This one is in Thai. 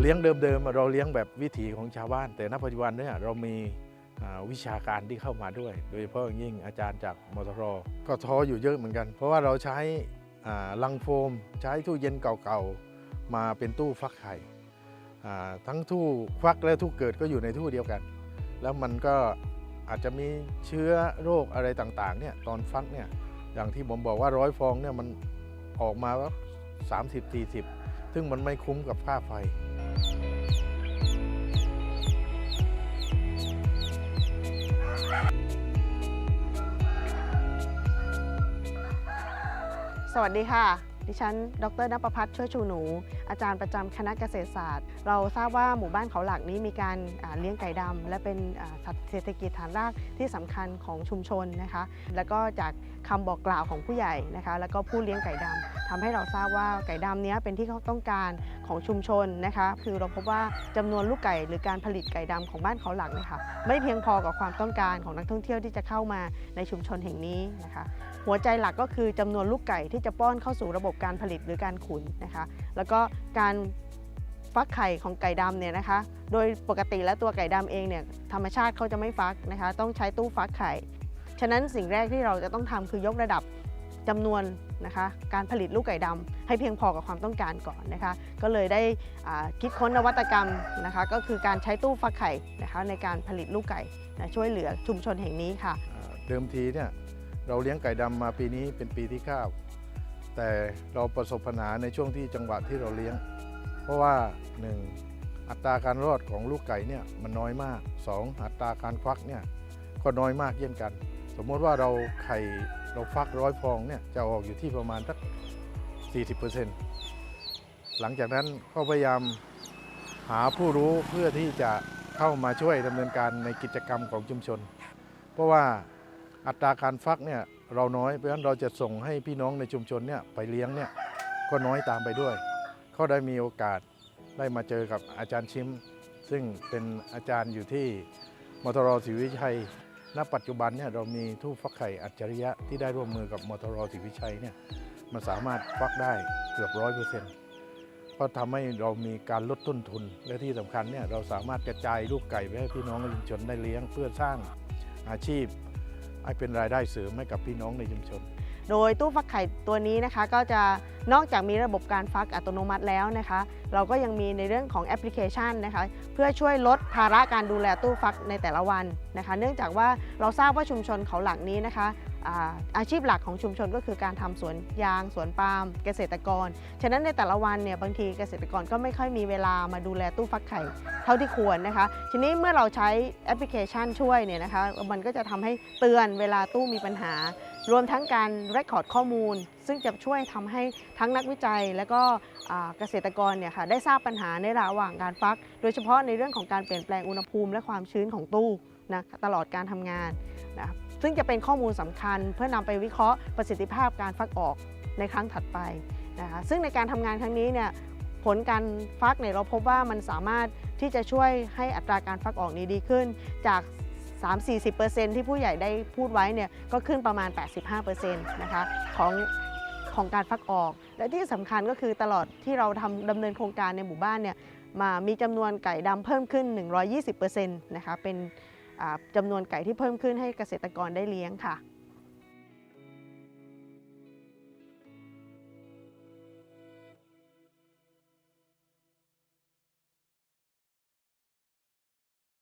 เลี้ยงเดิมๆเราเลี้ยงแบบวิถีของชาวบ้าน แต่ณปัจจุบันเนี่ยเรามีวิชาการที่เข้ามาด้วย โดยเฉพาะอย่างยิ่งอาจารย์จากมทรก็ท้ออยู่เยอะเหมือนกัน เพราะว่าเราใช้ลังโฟม ใช้ตู้เย็นเก่าๆ มาเป็นตู้ฟักไข่ทั้งตู้ฟักและตู้เกิดก็อยู่ในตู้เดียวกัน แล้วมันก็อาจจะมีเชื้อโรคอะไรต่างๆเนี่ยตอนฟักเนี่ย อย่างที่ผมบอกว่าร้อยฟองเนี่ยมันออกมาว่าสามสิบสี่สิบซึ่งมันไม่คุ้มกับค่าไฟ สวัสดีค่ะ ดิฉัน ดรนภพัฒน์ช่วยชูหนู อาจารย์ประจำคณะเกษตรศาสตร์ เราทราบว่าหมู่บ้านเขาหลักนี้มีการเลี้ยงไก่ดำและเป็นสัตว์เศรษฐกิจฐานรากที่สำคัญของชุมชนนะคะ แล้วก็จากคำบอกกล่าวของผู้ใหญ่นะคะ แล้วก็ผู้เลี้ยงไก่ดำทำให้เราทราบว่าไก่ดำเนี้ยเป็นที่เขาต้องการของชุมชนนะคะ คือเราพบว่าจำนวนลูกไก่หรือการผลิตไก่ดำของบ้านเขาหลักนี่ยค่ะไม่เพียงพอกับความต้องการของนักท่องเที่ยวที่จะเข้ามาในชุมชนแห่งนี้นะคะ หัวใจหลักก็คือจำนวนลูกไก่ที่จะป้อนเข้าสู่ระบบการผลิตหรือการขุนนะคะ แล้วก็การฟักไข่ของไก่ดำเนี่ยนะคะ โดยปกติแล้วตัวไก่ดำเองเนี่ยธรรมชาติเขาจะไม่ฟักนะคะ ต้องใช้ตู้ฟักไข่ ฉะนั้นสิ่งแรกที่เราจะต้องทำคือยกระดับจำนวนนะคะ การผลิตลูกไก่ดำให้เพียงพอกับความต้องการก่อนนะคะ ก็เลยได้คิดค้นนวัตกรรมนะคะ ก็คือการใช้ตู้ฟักไข่นะคะในการผลิตลูกไก่นะช่วยเหลือชุมชนแห่งนี้ค่ะ เดิมทีเนี่ยเราเลี้ยงไก่ดำมาปีนี้เป็นปีที่9 แต่เราประสบปัญหาในช่วงที่จังหวะที่เราเลี้ยง เพราะว่า 1. อัตราการรอดของลูกไก่เนี่ยมันน้อยมาก 2. อัตราการฟักเนี่ยก็น้อยมากเช่นกัน สมมติว่าเราไข่เราฟักร้อยฟองเนี่ยจะออกอยู่ที่ประมาณสัก 40%หลังจากนั้นก็พยายามหาผู้รู้เพื่อที่จะเข้ามาช่วยดำเนินการในกิจกรรมของชุมชน เพราะว่าอัตราการฟักเนี่ย เราน้อยเพราะฉะนั้นเราจะส่งให้พี่น้องในชุมชนเนี่ยไปเลี้ยงเนี่ยก็น้อยตามไปด้วย เขาได้มีโอกาสได้มาเจอกับอาจารย์ชิม ซึ่งเป็นอาจารย์อยู่ที่มทรศรีวิชัยณปัจจุบันเนี่ยเรามีทู่ฟักไข่อัจฉริยะที่ได้ร่วมมือกับมทรศรีวิชัยเนี่ยมันสามารถฟักได้เกือบร้อยเปอร์เซ็นต์ก็ทำให้เรามีการลดต้นทุน และที่สำคัญเนี่ยเราสามารถกระจายลูกไก่ไปให้พี่น้องชุมชนได้เลี้ยงเพื่อสร้างอาชีพ ให้เป็นรายได้เสริมให้กับพี่น้องในชุมชน โดยตู้ฟักไข่ตัวนี้นะคะก็จะนอกจากมีระบบการฟักอัตโนมัติแล้วนะคะ เราก็ยังมีในเรื่องของแอปพลิเคชันนะคะ เพื่อช่วยลดภาระการดูแลตู้ฟักในแต่ละวันนะคะ เนื่องจากว่าเราทราบว่าชุมชนเขาหลักนี้นะคะอาอาชีพหลักของชุมชนก็คือการทำสวนยาง สวนปาล์มเกษตรกร ฉะนั้นในแต่ละวันเนี่ยบางทีเกษตรกรก็ไม่ค่อยมีเวลามาดูแลตู้ฟักไข่เท่าที่ควรนะคะ ทีนี้เมื่อเราใช้แอปพลิเคชันช่วยเนี่ยนะคะ มันก็จะทำให้เตือนเวลาตู้มีปัญหา รวมทั้งการเรคคอร์ดข้อมูล ซึ่งจะช่วยทำให้ทั้งนักวิจัย และก็เกษตรกรเนี่ยค่ะได้ทราบปัญหาในระหว่างการฟัก โดยเฉพาะในเรื่องของการเปลี่ยนแปลงอุณหภูมิและความชื้นของตู้นะตลอดการทำงานนะซึ่งจะเป็นข้อมูลสำคัญ เพื่อนำไปวิเคราะห์ประสิทธิภาพการฟักออกในครั้งถัดไปนะคะซึ่งในการทำงานครั้งนี้เนี่ยผลการฟักเนี่ยเราพบว่ามันสามารถที่จะช่วยให้อัตราการฟักออกนี้ดีขึ้น จาก 3-40%ที่ผู้ใหญ่ได้พูดไว้เนี่ยก็ขึ้นประมาณ 85%นะคะของของการฟักออก และที่สำคัญก็คือตลอดที่เราทำดำเนินโครงการในหมู่บ้านเนี่ยมามีจำนวนไก่ดำเพิ่มขึ้น 120%นะคะเป็นอ่าจำนวนไก่ที่เพิ่มขึ้นให้เกษตรกรได้เลี้ยงค่ะ